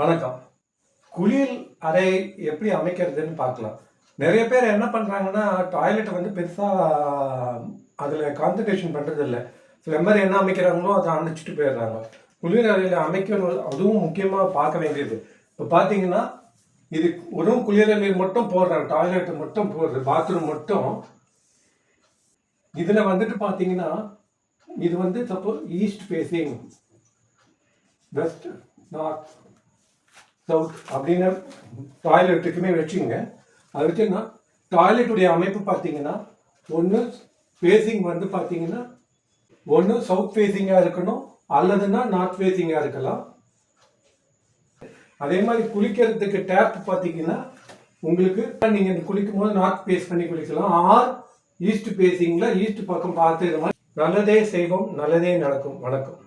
வணக்கம். குளியல் அறை எப்படி அமைக்கிறதுன்னு பார்க்கலாம். நிறைய பேர் என்ன பண்ணுறாங்கன்னா டாய்லெட்டை வந்து பெருசாக அதில் கான்சன்ட்ரேஷன் பண்ணுறது இல்லை சில மாதிரி என்ன அமைக்கிறாங்களோ அதை அணைச்சிட்டு போயிடுறாங்க. குளியல் அறையில் அமைக்கணும் அதுவும் முக்கியமாக பார்க்க வேண்டியது. இப்போ பார்த்தீங்கன்னா இது வெறும் குளியல் மட்டும் போடுறாங்க. டாய்லெட் மட்டும் போடுறது பாத்ரூம் மட்டும். இதில் வந்துட்டு பார்த்தீங்கன்னா இது வந்து suppose east facing west north south அப்படின்னு டாய்லெட்டுக்குமே வச்சுங்க. அது வச்சுன்னா டாய்லெட்டுடைய அமைப்பு பார்த்தீங்கன்னா ஒன்று ஃபேஸிங் வந்து பார்த்தீங்கன்னா ஒன்று சவுத் ஃபேஸிங்காக இருக்கணும் அல்லதுன்னா நார்த் ஃபேஸிங்காக இருக்கலாம். அதே மாதிரி குளிக்கிறதுக்கு டேப் பார்த்தீங்கன்னா உங்களுக்கு நீங்கள் குளிக்கும் போது நார்த் ஃபேஸ் பண்ணி குளிக்கலாம். ஆர் ஈஸ்ட் ஃபேஸிங்கில் ஈஸ்ட் பக்கம் பார்த்து இது மாதிரி நல்லதே செய்வோம் நல்லதே நடக்கும். வணக்கம்.